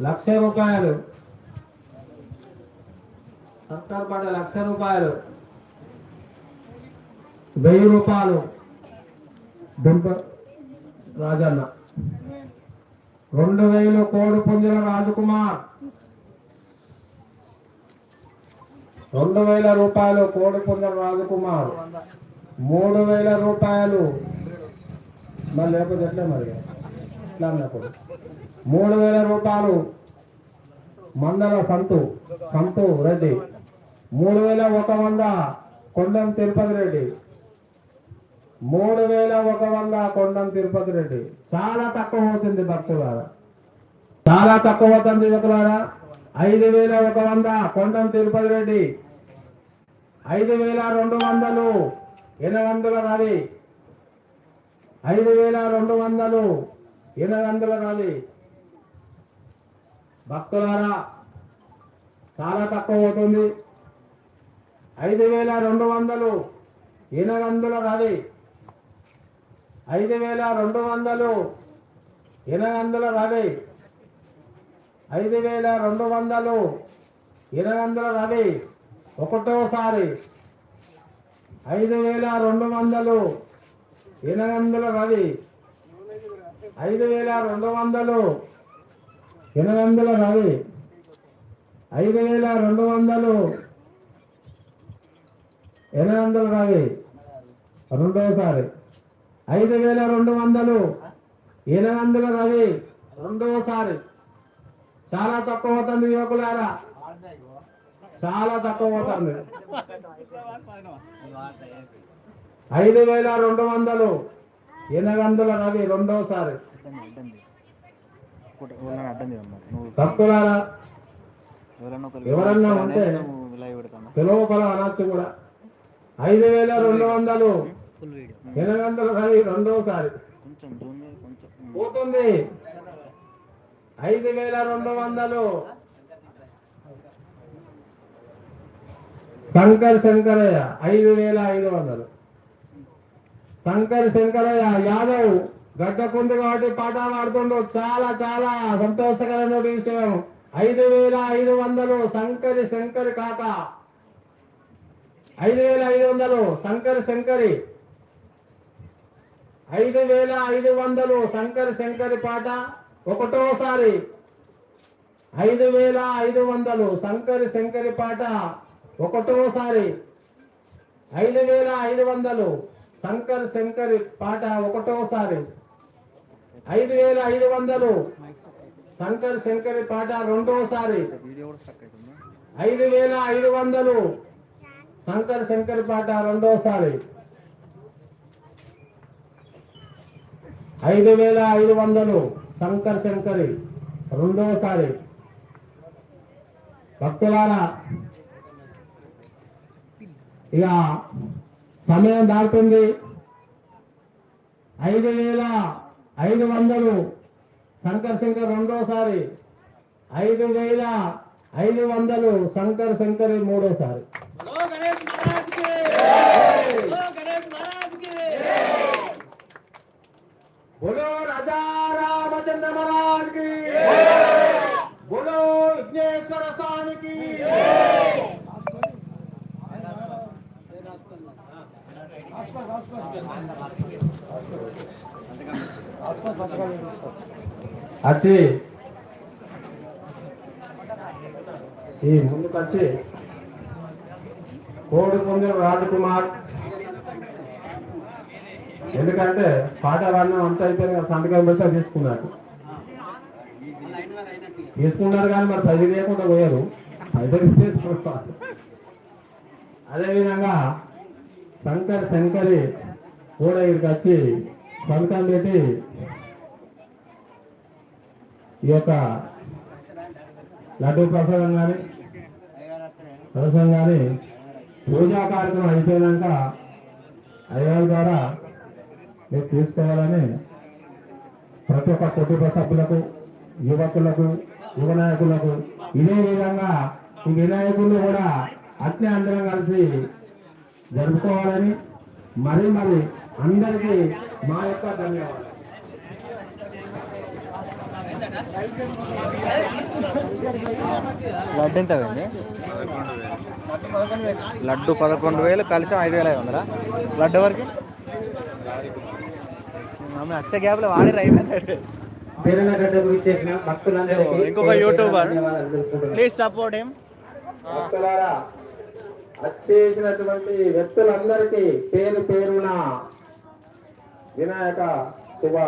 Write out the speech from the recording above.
లక్ష రూపాయలు. సర్కార్ పడ్డ లక్ష రూపాయలు. వెయ్యి రూపాయలు. దుంప రాజన్న. రెండు వేలు కోడి పుంజుల రాజకుమార్. రెండు వేల రూపాయలు కోడి పుంజుల రాజకుమార్. మూడు వేల రూపాయలు. మరి లేకపోతే మరి? ఎట్లా మూడు వేల రూపాయలు మందల సంతు సంతు రెడ్డి. మూడు వేల ఒక వంద కొండం తిరుపతి రెడ్డి. మూడు వేల ఒక వంద కొండం తిరుపతి రెడ్డి. చాలా తక్కువ అవుతుంది భక్తులారా. చాలా తక్కువ అవుతుంది భక్తులారా. ఐదు వేల ఒక వంద కొండం తిరుపతి రెడ్డి. ఐదు వేల రెండు వందలు ఎనిమిది వందల రవి. ఐదు వేల రెండు వందలు ఎనిమిది వందల రవి భక్తులారా చాలా తక్కువ అవుతుంది. ఐదు వేల రెండు వందలు ఎనిమిది వందల రవి ఐదు వేల రెండు వందలు ఎనిమిది వందల రవి ఐదు వేల రెండు వందలు ఎనిమిది వందల రవి ఒకటోసారి ఐదు వేల రెండు వందలు ఎనిమిది వందల రవి ఐదు వేల రెండు వందలు. ఎనిమిది వందల రవి ఐదు వేల రెండు వందలు. ఎనిమిది వందల రవి రెండవసారి ఐదు వేల రెండు వందలు. ఎనిమిది వందల రవి రెండవసారి చాలా తక్కువ అవుతుంది యువకులారా. చాలా తక్కువ అవుతుంది. ఐదు వేల రెండు వందలు. ఎనిమిది వందల తక్కువలారా ఎవరైనా ఒకరు ఎవరన్నా ఉంటే పిలువపల అనొచ్చు కూడా. ఐదు వేల రెండు వందలు ఎనిమిది వందల కొంచెం ఉమ్. పోతుంది ఐదు వేల రెండు వందలు శంకర్ శంకరయ్య ఐదు వేల ఐదు వందలు శంకర్ శంకరయ్య యాదవ్ గడ్డకుంది కాబట్టి పాట పాడుతుండు చాలా చాలా సంతోషకరమైన విషయం. ఐదు వేల ఐదు వందలు శంకరి శంకరి కాక. ఐదు వేల ఐదు వందలు శంకరి శంకరి. ఐదు వేల ఐదు వందలు శంకరి శంకరి పాట ఒకటోసారి. ఐదు వేల ఐదు వందలు శంకరి శంకరి పాట ఒకటోసారి. ఐదు వేల ఐదు వందలు శంకర్ శంకరి పాట ఒకటోసారి. ఐదు వేల ఐదు వందలు. శంకర్ శంకరి పాట రెండోసారి. ఐదు వేల ఐదు వందలు. శంకర్ శంకరి పాట రెండోసారి. ఐదు వేల ఐదు వందలు. శంకర్ శంకరి రెండోసారి. భక్తులారా ఇక సమయం దాటుతుంది. ఐదు వేల ఐదు వందలు. శంకర్ శంకర్ రెండోసారి. ఐదు వేల ఐదు వందలు. శంకర్ శంకర్ మూడోసారి. బోలో రాజా మహారాజ్ విఘ్నేశ్వర స్వామికి వచ్చి ఈ ముందుకు వచ్చి. కోడి పుంజు రాజకుమార్. ఎందుకంటే పాట వర్ణం అంతా అయిపోయింది కదా, సంతకం పెడితే తీసుకున్నారు. తీసుకున్నారు కానీ మరి పది లేకుండా పోయారు. పైసలు తీసుకుంటారు అదేవిధంగా శంకర్ శంకరి కూడా ఇక్కడికి వచ్చి సంతకం పెట్టి ఈ యొక్క లడ్డు ప్రసాదం కానీ ప్రసాదం కానీ పూజా కార్యక్రమం అయిపోయినాక అయ్యాల ద్వారా మీరు తీసుకోవాలని ప్రతి ఒక్క కుటుంబ సభ్యులకు యువకులకు యువ నాయకులకు ఇదే విధంగా ఈ వినాయకులు కూడా అట్నే అందరం కలిసి జరుపుకోవాలని మరి మరి అందరికీ మా యొక్క ధన్యవాదాలు. లడ్డు ఎంత అయింది లడ్డు పదకొండు వేలు కలిసి ఐదు వేల ఐదు వందలా? లడ్డు ఎవరికి? ఆమె వచ్చే గ్యాప్లో వాడి అయిపోయింది ఇంకొక యూట్యూబర్. ప్లీజ్ సపోర్ట్ ఏం వచ్చేసినటువంటి వ్యక్తులందరికీ పేరు పేరున వినాయక